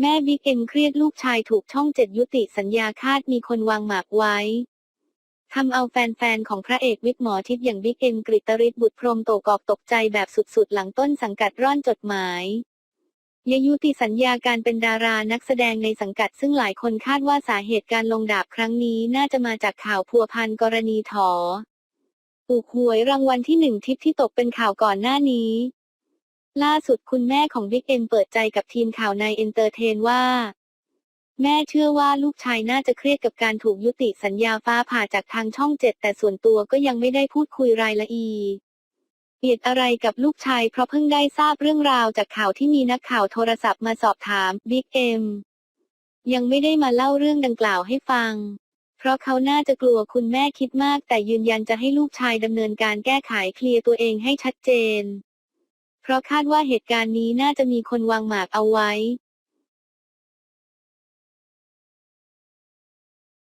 แม่บิ๊กเอ็มเครียดลูกชายถูกช่องเจ็ดยุติสัญญาคาดมีคนวางหมากไว้ทำเอาแฟนๆ ของพระเอกวิกหมอทิพย์อย่างบิ๊กเอ็มกริตริศบุตรพรมโตกอกตกใจแบบสุดๆ หลังต้นสังกัดร่อนจดหมายยยุติสัญญาการเป็นดารานักแสดงในสังกัดซึ่งหลายคนคาดว่าสาเหตุการลงดาบครั้งนี้น่าจะมาจากข่าวพัวพันกรณีถอถูกหวยรางวัลที่หนึ่งทิปที่ตกเป็นข่าวก่อนหน้านี้ ล่าสุดคุณแม่ของบิ๊กเอ็มเปิดใจกับทีมข่าวในเอนเตอร์เทนว่า แม่เชื่อว่าลูกชายน่าจะเครียดกับการถูกยุติสัญญาฟ้าผ่าจากทางช่องเจ็ดแต่ส่วนตัวก็ยังไม่ได้พูดคุยรายละเอียดเอียดอะไรกับลูกชายเพราะเพิ่งได้ทราบเรื่องราวจากข่าวที่มีนักข่าวโทรศัพท์มาสอบถามบิ๊กเอ็มยังไม่ได้มาเล่าเรื่องดังกล่าวให้ฟัง เพราะเขาน่าจะกลัวคุณแม่คิดมาก แต่ยืนยันจะให้ลูกชายดำเนินการแก้ไขเคลียร์ตัวเองให้ชัดเจน เพราะคาดว่าเหตุการณ์นี้น่าจะมีคนวางหมากเอาไว้